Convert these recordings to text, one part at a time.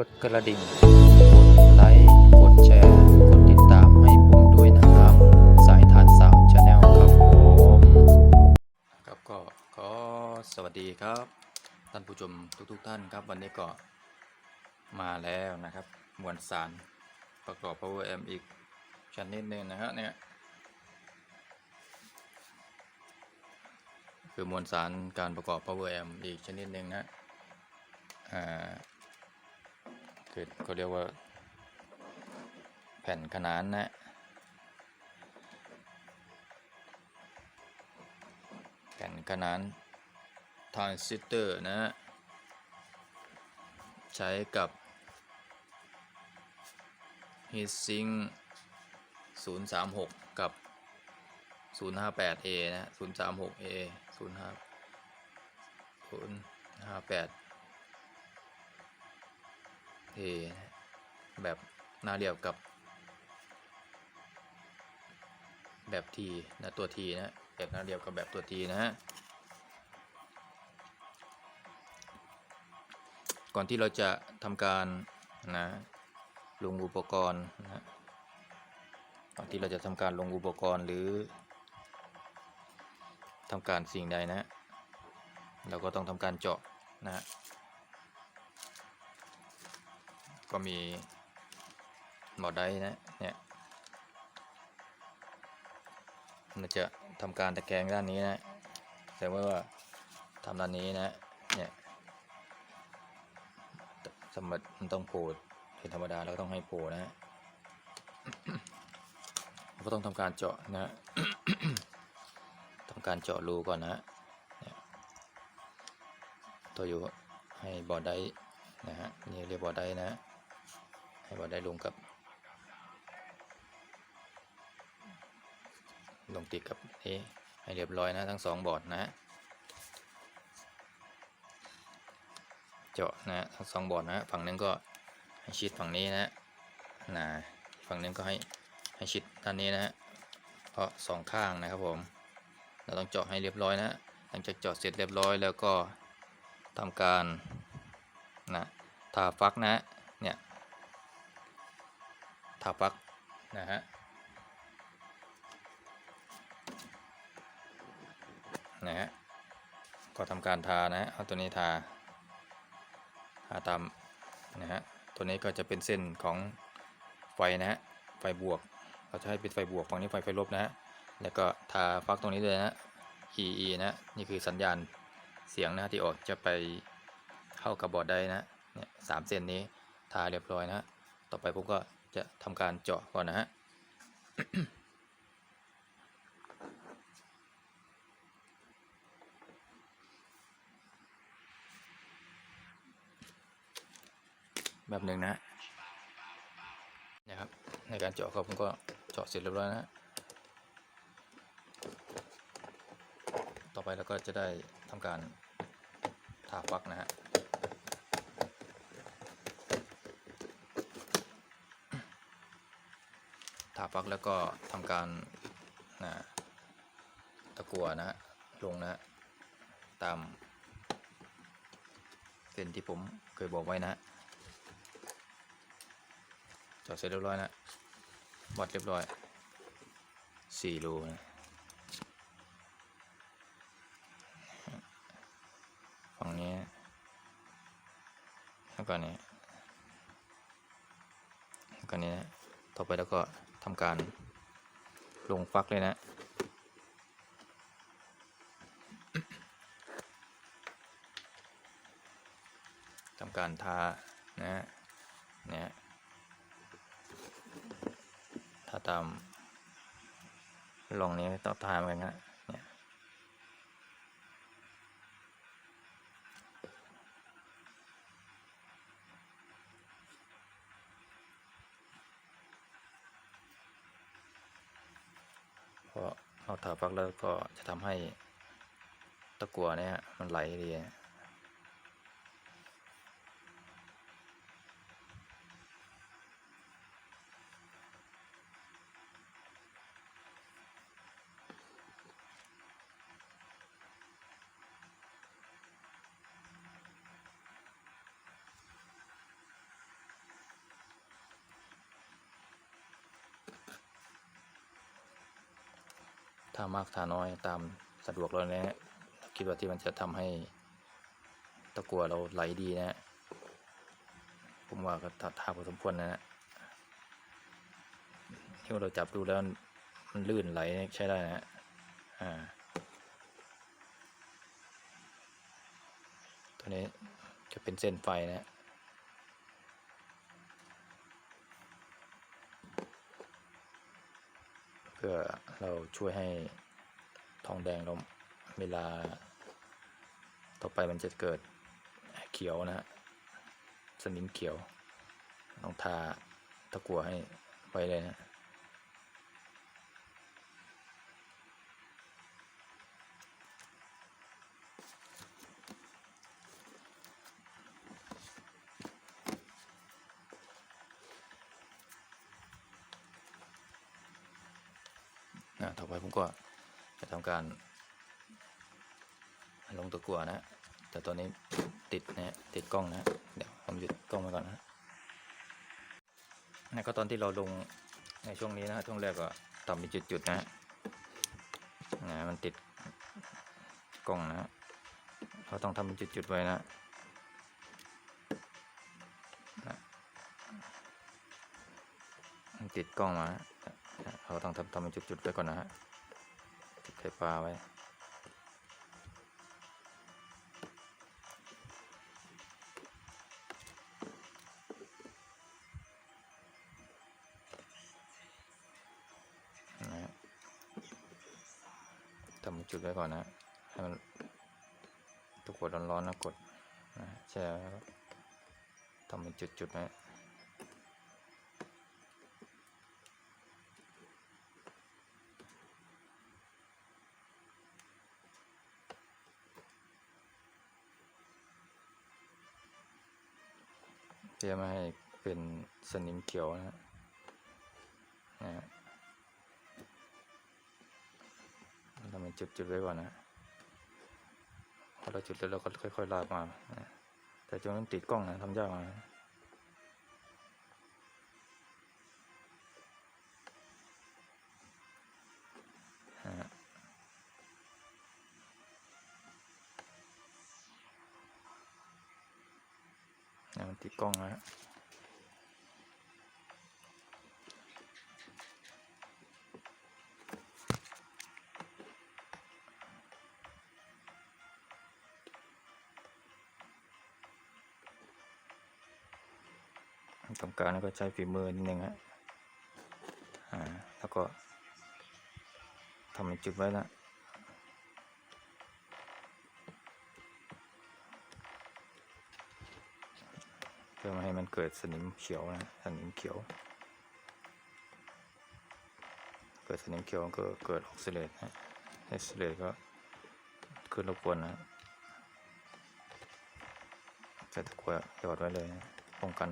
กดกระดิ่ง กดไลค์ กดแชร์ กดติดตามให้ผมด้วยนะครับ สายทานสาวชาแนลครับผมครับก็ขอสวัสดีครับ ท่านผู้ชมทุกๆทท่านครับ วันนี้ก็มาแล้วนะครับ มวลสารประกอบ Power M อีกชนิดหนึ่งนะฮะเนี่ยคือมวลสารการประกอบ Power M อีกชนิดหนึ่งนะอ่า คือเขาเรียกว่า แผ่นขนานนะแผ่นขนานทรานซิสเตอร์นะ ใช้กับ Heatsink 036 กับ 058A นะ 036A 05 058 A แบบหน้าเรียบกับ แบบทีนะตัวทีนะแบบหน้าเรียบกับแบบตัวทีนะฮะก่อนที่เราจะทำการนะลงอุปกรณ์นะก่อนที่เราจะทำการลงอุปกรณ์หรือทำการสิ่งใดนะ เราก็ต้องทำการเจาะนะ ก็มีหมอได้นะเนี่ยมันจะทำการตะแกรงด้านนี้นะแต่ว่าทำด้านนี้นะเนี่ยสมบัติมันต้องโผล่เป็นธรรมดาแล้วก็ต้องให้โผล่นะก็ต้องทำการเจาะนะทำการเจาะรูก่อนนะเนี่ยตัวอยู่ให้บอดได้นะฮะนี่เรียกบอดได้นะ ให้บอร์ดได้ลงกับ ลงติดกับนี้ให้เรียบร้อยนะทั้งสองบอร์ดนะ เจาะนะทั้งสองบอร์ดนะ ฝั่งนึงก็ให้ชิดฝั่งนี้นะนะฝั่งนึงก็ให้ให้ชิดด้านนี้นะฮะเพราะสองข้างนะครับผม เราต้องเจาะให้เรียบร้อยนะหลังจากเจาะเสร็จเรียบร้อยแล้วก็ทำการนะทาฟักนะเนี่ยาฟักนะฮะนะฮะก็ทำการทานะเอาตัวนี้ทาทาตามนะฮะตัวนี้ก็จะเป็นเส้นของไฟนะฮะไฟบวก เราจะให้เป็นไฟบวกฝั่งนี้ไฟไฟลบนะฮะแล้วก็ทาฟักตรงนี้เลยนะ EE นะนี่คือสัญญาณเสียงนะที่ออกจะไปเข้ากับบอร์ดได้นะเนี่ยสามเส้นนี้ทาเรียบร้อยนะ ต่อไปผมก็ จะทำการเจาะก่อนนะฮะแบบหนึ่งนะนะครับ ในการเจาะก็ผมก็เจาะเสร็จเรียบร้อยนะต่อไปเราก็จะได้ทำการทาฟักนะฮะ ทาฟักแล้วก็ทำการนะตะกัวนะลงนะ ตามเส้นที่ผมเคยบอกไว้นะจอดเสร็จเรียบร้อยนะวัดเรียบร้อยสี่รูนะฝั่งนี้แล้วก็นี้แล้วก็นี้นะต่อไปแล้วก็ ทำการลงฟักเลยนะทำการทานะฮะเนี่ยถ้าตามลองนี้ต้องทาเหมือนกันนะเนี่ยพอ เอาถาฟักแล้วก็จะทำให้ตะกัวเนี่ยมันไหลดีย มากทาน้อยตามสะดวกเรานะฮะคิดว่าที่มันจะทำให้ตะกัวเราไหลดีนะฮะผมว่าก็ทัดทาพอสมควรนะฮะที่เราจับดูแล้วมันลื่นไหลใช้ได้นะฮะอ่าตัวนี้จะเป็นเส้นไฟนะฮะเพื่อเราช่วยให้ ทองแดงเราเวลา ต่อไปมันจะเกิดเขียวนะฮะสนิมเขียวต้องทาตะกั่วให้ไว้เลยนะ จะทำการลงตะกั่วนะ แต่ตัวนี้ติดนะฮะติดกล้องนะ เดี๋ยวผมหยุดกล้องไว้ก่อนนะนะก็ตอนที่เราลงในช่วงนี้นะช่วงแรกก็ต่ำเป็นจุดๆนะนะมันติดกล้องนะเราต้องทำเป็นจุดๆไว้นะนะติดกล้องมาเราต้องทำทำเป็นจุดๆไว้ก่อนนะฮะ ไข่ปลาไว้ นะทำจุดไว้ก่อนนะ ให้มันตะกรวดร้อนๆนะกดนะแช่ไว้ทำเป็นจุดๆไว้ เพื่อไม่ให้เป็นสนิมเขียวนะฮะนะฮะทำเป็นจุดๆไว้ก่อนนะพอเราจุดแล้วเราก็ค่อยๆลากมานะแต่จนมันติดกล้องนะทำยากนะ ติดกล้องนะฮะทำการแล้วก็ใช้ฝีมือนิดนึงฮะ อ่า แล้วก็ทำเป็นจุดไว้ละ พื่อไม่ให้มันเกิดสนิมเขียวนะสนิมเขียว เกิดสนิมเขียวก็เกิดออกซิเลตนะออกซิเลตก็ขึ้นรบกวนนะใส่ตะกั่วหยอดไว้เลยนะป้องกัน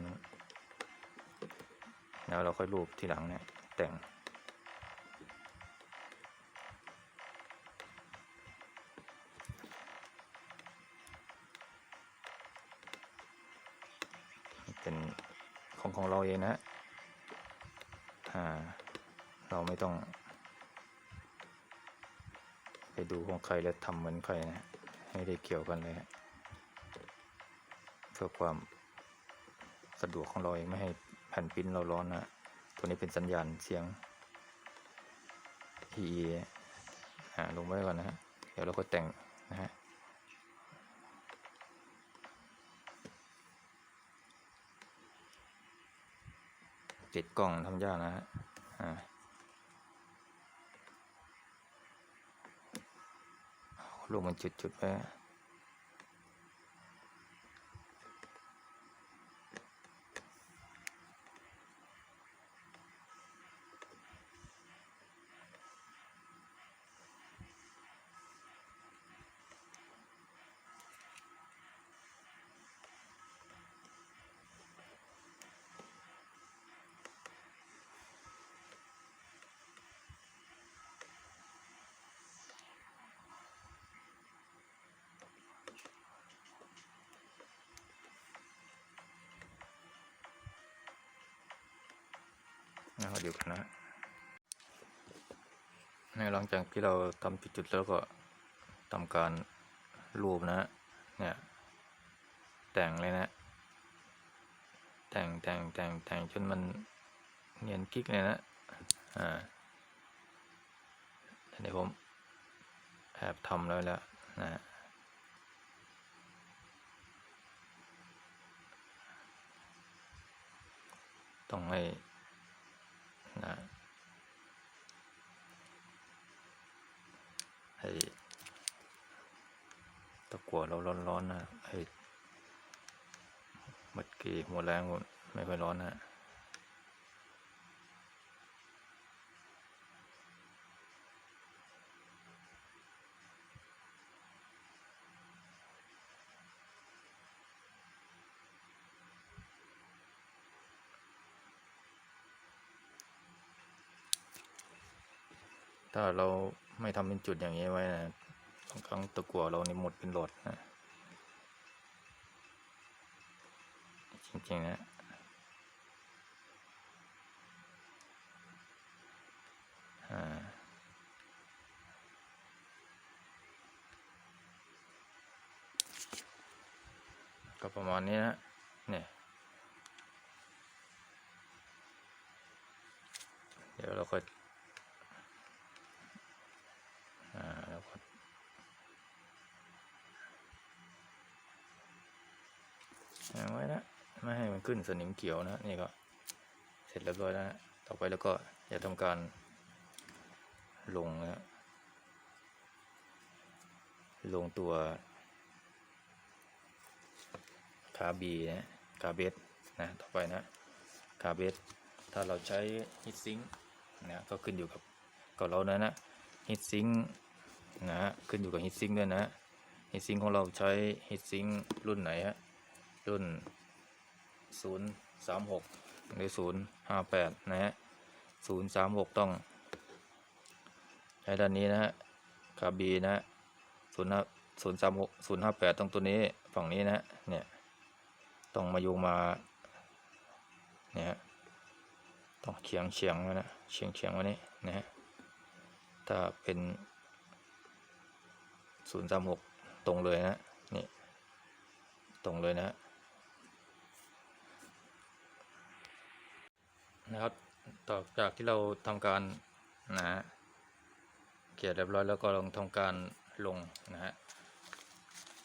แล้วเราค่อยรูปทีหลังเนี่ยแต่ง ของเราเองนะอ่า เราไม่ต้อง ไปดูของใครแล้วทำเหมือนใครนะไม่ได้เกี่ยวกันเลยฮะเพื่อความสะดวกของเราเองไม่ให้แผ่นปิ้นเราร้อนนะตัวนี้เป็นสัญญาณเสียง EE อ่าลงไว้ก่อนนะฮะเดี๋ยวเราก็แต่งนะฮะ ติดกล่องทำยากนะฮะอ่าลงมันจุดๆไป นะครับเดี๋ยวกันนะหลังจากที่เราทำจุดๆแล้วก็ทำการรูปนะเนี่ยแต่งเลยนะ แต่งแต่งแต่งแต่งจนมันเนียนกิ๊กเลยนะอ่าเดี๋ยวผมแอบทำแล้วแล้วนะฮะต้องให้ นะให้ตะกั่วเราร้อนๆนะให้เมื่อกี้หัวแรงหมดไม่ค่อยร้อนนะาเราไม่ทำเป็นจุดอย่างนี้ไว้นะบางครั้งตะกั่วเรานี่หมดเป็นหลอดนะจริงๆนะอ่าก็ประมาณนี้นะเนี่ยเดี๋ยวเราก็อ่าแล้วก็ เอาไว้นะไม่ให้มันขึ้นสนิมเขียวนะนี่ก็เสร็จเรียบร้อยแล้วนะต่อไปแล้วก็จะทำการลงนะลงตัวคาบีนะคาเบสนะต่อไปนะคาเบสถ้าเราใช้ฮิตซิงนะก็ขึ้นอยู่กับกับเรานะนะฮิตซิงนะฮะขึ้นอยู่กับฮิตซิงด้วยนะฮิตซิงของเราใช้ฮิตซิงรุ่นไหนฮะ รุ่น 0 3 6 หรือ 0 5 8 นะฮะ 0 3 6 ต้อง ใช้ด้านนี้นะฮะคาบีนะฮะ0 0 3 6 0 5 8ต้องตัวนี้ฝั่งนี้นะเนี่ย ต้องมาโยงมา เนี่ยฮะต้องเฉียงเฉียงไว้นะเฉียงเฉียงไว้นี่นะฮะถ้าเป็น0 3 6 ตรงเลยนะนี่ตรงเลยนะ นะครับต่อจากที่เราทำการนะฮะเขียนเรียบร้อยแล้วก็ลองทำการลงนะฮะ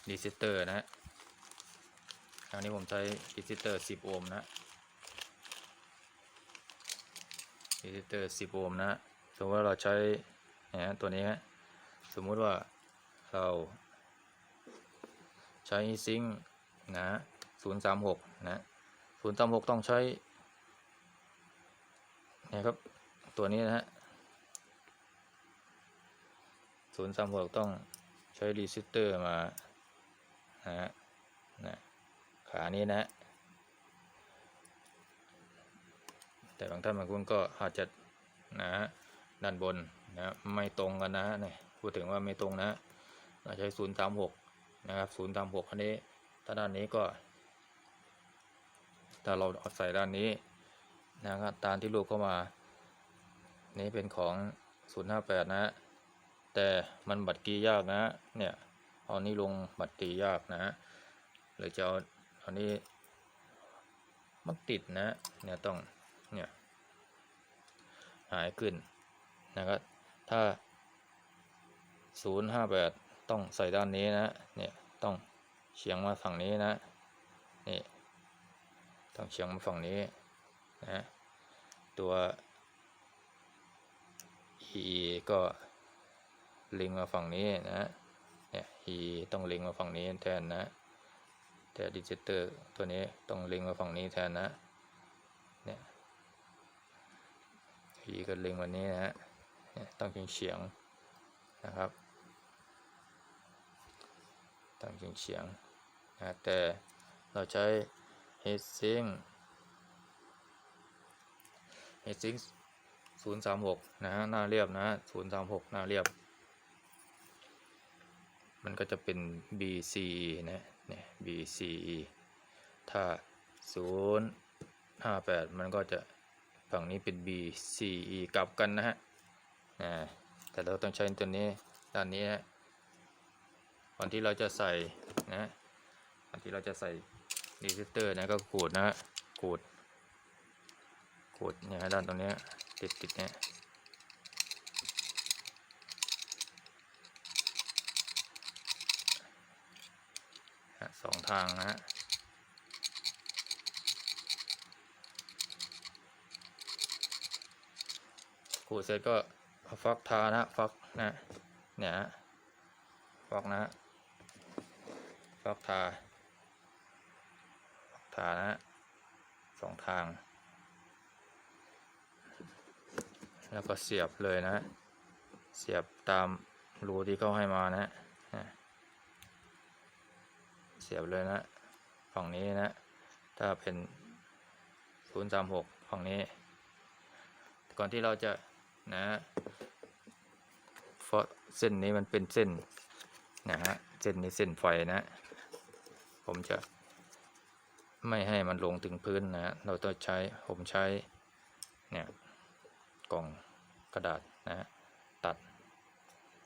ดีซิเตอร์นะฮะคราวนี้ผมใช้ดีซิเตอร์ 10 โอห์มนะดีซิเตอร์ 10 โอห์มนะสมมติว่าเราใช้นะฮะตัวนี้ฮะสมมุติว่าเราใช้ซิงค์นะ036นะ036 ต้องใช้ นี่ยครับ ตัวนี้นะฮะศูนย์สามหกต้องใช้รีซิสเตอร์มานะฮะนะขานี้นะแต่บางท่านบางคนก็อาจจะนะฮะด้านบนนะไม่ตรงกันนะฮะเนี่ยพูดถึงว่าไม่ตรงนะเราใช้ศูนย์สามหกนะครับศูนย์สามหกอันนี้ถ้าด้านนี้ก็ ถ้าเราเอาใส่ด้านนี้ นะครับตามที่ลูกเข้ามา นี้เป็นของ 058 นะแต่มันบัตรกียากนะเนี่ยเอานี้ลงบัตรกียากนะหรือจะเอาเอานี้มันติดนะเนี่ยต้องเนี่ยหายขึ้นนะครับถ้า 058 ต้องใส่ด้านนี้นะเนี่ยต้องเฉียงมาฝั่งนี้นะนี่ต้องเฉียงมาฝั่งนี้ นะตัว e ก็ลิงมาฝั่งนี้นะเนี่ย e ต้องลิงมาฝั่งนี้แทนนะ แต่ดิจิเตอร์ตัวนี้ต้องลิงมาฝั่งนี้แทนนะ เนี่ย e ก็ลิงวันนี้นะเนี่ยต้องเฉียงนะครับต้องเฉียงๆนะแต่เราใช้ heat sink ซิงศูนย์สามหกนะฮะหน้าเรียบนะศูนย์สามหกหน้าเรียบ มันก็จะเป็น BCE นะเนี่ย BCE ถ้าศูนย์ห้าแปดมันก็จะฝั่งนี้เป็น BCE กลับกันนะฮะนะแต่เราต้องใช้ตัวนี้ด้านนี้นะก่อนที่เราจะใส่นะก่อนที่เราจะใส่รีซิสเตอร์นะก็ขูดนะขูด ขูดเนี่ยด้านตรงนี้ติดติดเนี่ยสองทางนะฮะขูดเสร็จก็ฟักทานะฟักนะเนี่ยฮะฟักนะฟักทาฟักทานะสองทาง แล้วก็เสียบเลยนะเสียบตามรูที่เขาให้มานะนะเสียบเลยนะ ฝั่งนี้นะ ถ้าเป็น 036 ฝั่งนี้ ก่อนที่เราจะนะเพราะเส้นนี้มันเป็นเส้นนะฮะ เส้นนี้เส้นไฟนะ ผมจะไม่ให้มันลงถึงพื้นนะฮะเราต้องใช้ ผมใช้เนี่ย กล่องกระดาษนะฮะตัด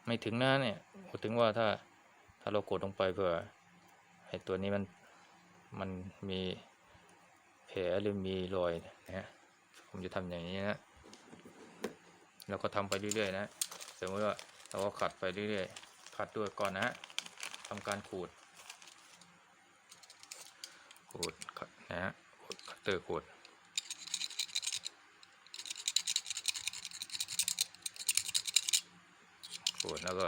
ไม่ถึงหน้าเนี่ยพูดถึงว่าถ้าถ้าเรากดลงไปเพื่อให้ตัวนี้มันมันมีแผลหรือมีรอยนะฮะผมจะทำอย่างนี้นะเราก็ทำไปเรื่อยๆนะสมมติว่าเราก็ขัดไปเรื่อยๆขัดด้วยก่อนนะทำการขูดขูดขัดนะฮะขูดคัตเตอร์ขูด ขูดแล้วก็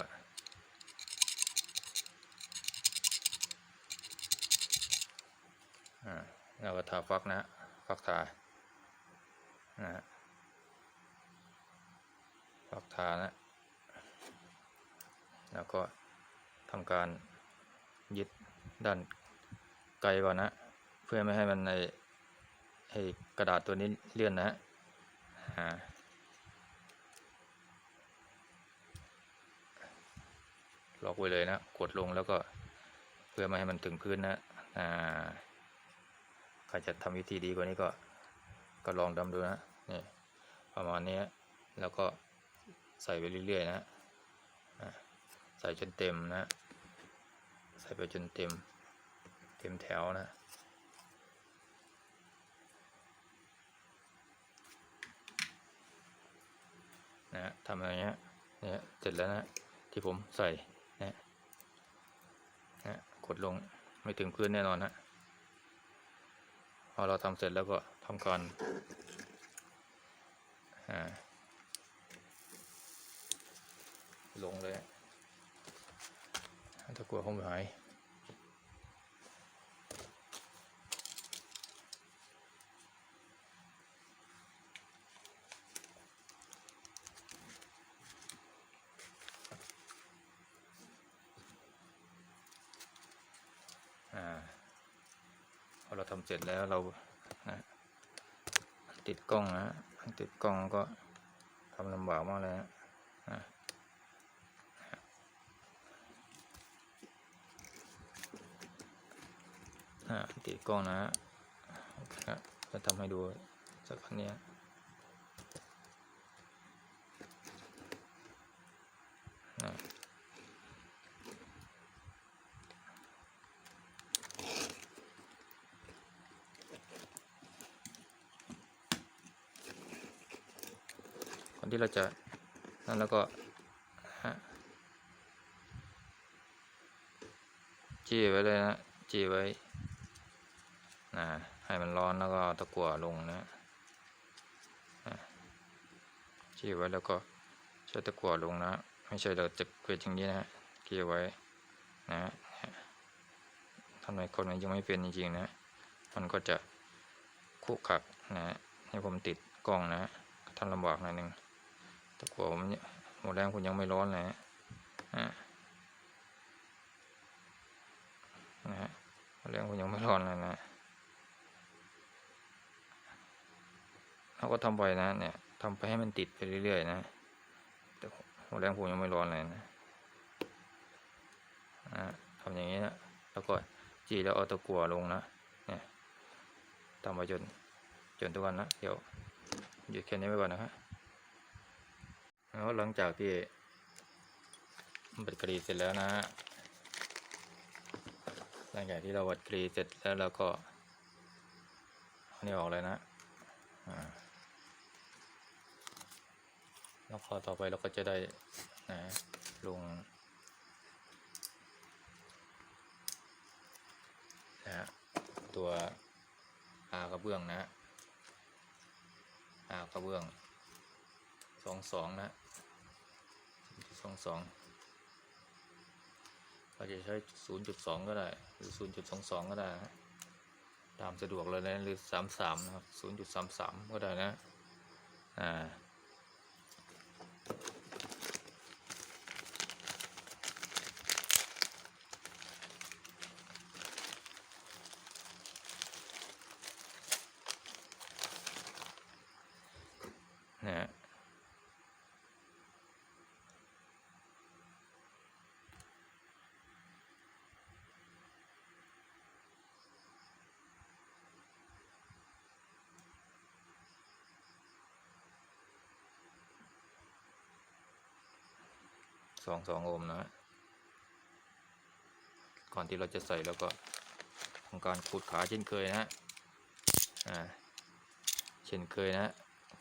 อ่าแล้วก็ทาฟักนะฟักทานะฮะฟักทานะ แล้วก็ทำการยึดด้านไกลก่อนนะ เพื่อไม่ให้มันในไอ้กระดาษตัวนี้เลื่อนนะฮะอ่า ล็อกไว้เลยนะกดลงแล้วก็เพื่อไม่ให้มันถึงพื้นนะอ่าใครจะทำวิธีดีกว่านี้ก็ก็ลองดำดูนะนี่ประมาณนี้แล้วก็ใส่ไปเรื่อยๆนะอะใส่จนเต็มนะ ใส่ไปจนเต็ม เต็มแถวนะนะฮะทำอะไรเงี้ยเนี่ยเสร็จแล้วนะที่ผมใส่ กดลงไม่ถึงพื้นแน่นอนนะพอเราทำเสร็จแล้วก็ทำการลงเลย ถ้ากลัวคงหาย พอเราทำเสร็จแล้วเรานะติดกล้องนะติดกล้องก็ทำลำบากมากเลยนะติดกล้องนะจะทำให้ดูสักพักเนี้ยนะก่อน ที่เราจะนั่นแล้วก็จี้ไว้เลยนะจี้ไว้นะให้มันร้อนแล้วก็ตะกั่วลงนะจี้ไว้แล้วก็ใช้ตะกั่วลงนะ ไม่ใช่เราจะเกลียดอย่างนี้นะจี้ไว้นะทำไมคนมันยังไม่เป็นจริงๆนะ มันก็จะคุกขักนะให้ผมติดกล้องนะทำลำบากหน่อยหนึ่ง ตะกั่วผมเนี่ยหมดแรงคุณยังไม่ร้อนเลยนะอะนะฮะเรื่องคุณยังไม่ร้อนเลยนะเราก็ทำไปนะเนี่ยทำไปให้มันติดไปเรื่อยๆนะแต่หัวแรงผมยังไม่ร้อนเลยนะนะทำอย่างนี้นะแล้วก็จีแล้วเอาตะกั่วลงนะเนี่ยทำไปจนจนทุกวันนะเดี๋ยวหยุดแค่นี้ไว้ก่อนนะครับ แล้วหลังจากที่บัดกรีเสร็จแล้วนะฮะหลังจากที่เราบัดกรีเสร็จแล้วเราก็อานี่ออกเลยนะแล้วข้อต่อไปเราก็จะได้นะลงนะฮะตัวอากระเบื้องนะอากระเบื้องสองสองนะ องสองเราจะใช้ศูนย์จุดสองก็ได้ หรือศูนย์จุดสองสองก็ได้ ตามสะดวกเลยนะ หรือสามสามนะครับศูนย์จุดสามสามก็ได้นะ อ่า องสองโอห์มนะฮะก่อนที่เราจะใส่แล้วก็ทำการขูดขาเช่นเคยนะฮะอ่าเช่นเคยนะฮะ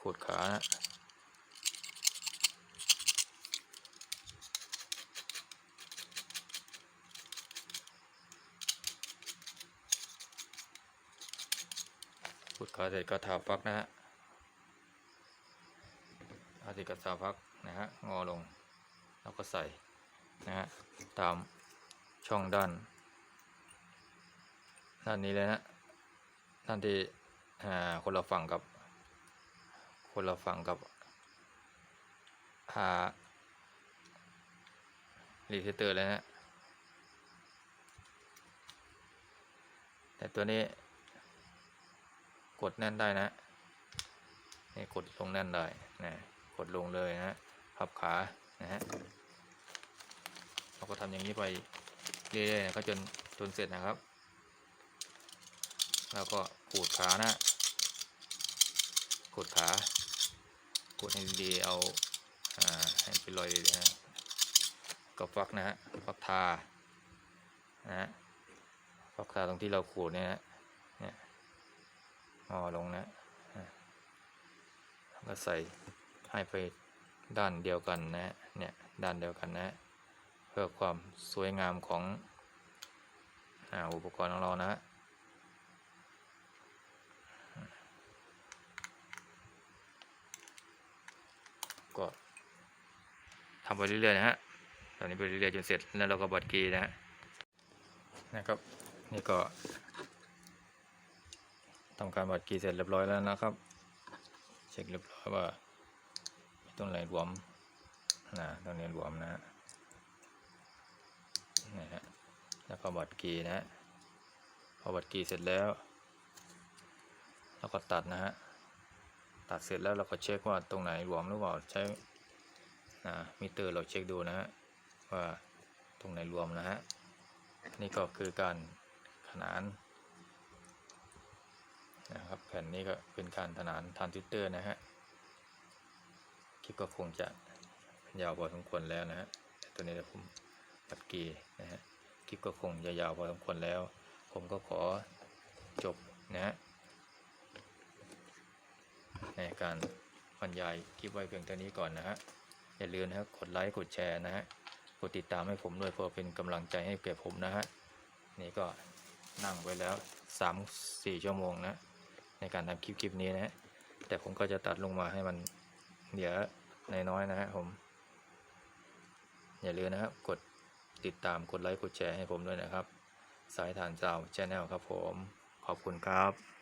ขูดขานะขูดขาเสร็จก็ทาฟักนะฮะทาเสร็จก็ทาฟักนะฮะ งอลง แล้วก็ใส่นะฮะตามช่องด้าน ด้านนี้เลยนะด้านที่อ่าคนละฝั่งกับ คนละฝั่งกับอ่ารีเซเตอร์เลยนะแต่ตัวนี้กดแน่นได้นะนี่กดลงแน่นได้นะกดลงเลยนะพับขา นะฮะเราก็ทำอย่างนี้ไปเรื่อยๆนะก็จนจนเสร็จนะครับ แล้วก็ขูดขานะขูดขากดให้ดีเอาอ่าให้เป็นรอยดีๆนะก็ฟักนะฮะฟักทานะฮะฟักทาตรงที่เราขูดเนี่ยนะเนี่ยงอลงนะอะแล้วก็ใส่ให้ไป ด้านเดียวกันนะเนี่ยด้านเดียวกันนะ เพื่อความสวยงามของอ,อุปกรณ์ของเรานะก็ทำไปเรื่อยๆนะฮะ ตอนนี้ไปเรื่อยๆจนเสร็จแล้วเราก็บัดกีนะฮะนะครับ นี่ก็ทำการบัดกีเสร็จเรียบร้อยแล้วนะครับ เช็คเรียบร้อยว่า ต้องไหลรวมนะตรงนี้รวมนะฮะฮะแล้วก็บัดกีย์นะฮะพอบัดกีย์เสร็จแล้วเราก็ตัดนะฮะตัดเสร็จแล้วเราก็เช็คว่าตรงไหนหลวมหรือเปล่าใช้นะมิเตอร์เราเช็คดูนะฮะว่าตรงไหนรวมนะฮะนี่ก็คือการขนานนะครับแผ่นนี้ก็เป็นการขนานทรานซิสเตอร์นะฮะ คลิปก็คงจะยาวพอสมควรแล้วนะฮะแต่ตัวนี้ผมปัดกีนะฮะคลิปก็คงจะยาวพอสมควรแล้ว ผมก็ขอจบนะฮะในการบรรยายคลิปไว้เพียงเท่านี้ก่อนนะฮะอย่าลืมนะครับกดไลค์กดแชร์นะฮะกดติดตามให้ผมด้วยเพื่อเป็นกำลังใจให้แก่ผมนะฮะนี่ก็นั่งไว้แล้ว3-4ชั่วโมงนะในการทำคลิปคลิปนี้นะฮะแต่ผมก็จะตัดลงมาให้มัน เหลือน้อยๆนะฮะผม อย่าลืมนะครับ กดติดตามกดไลค์กดแชร์ให้ผมด้วยนะครับ สายฐานเจ้าชแนลครับผม ขอบคุณครับ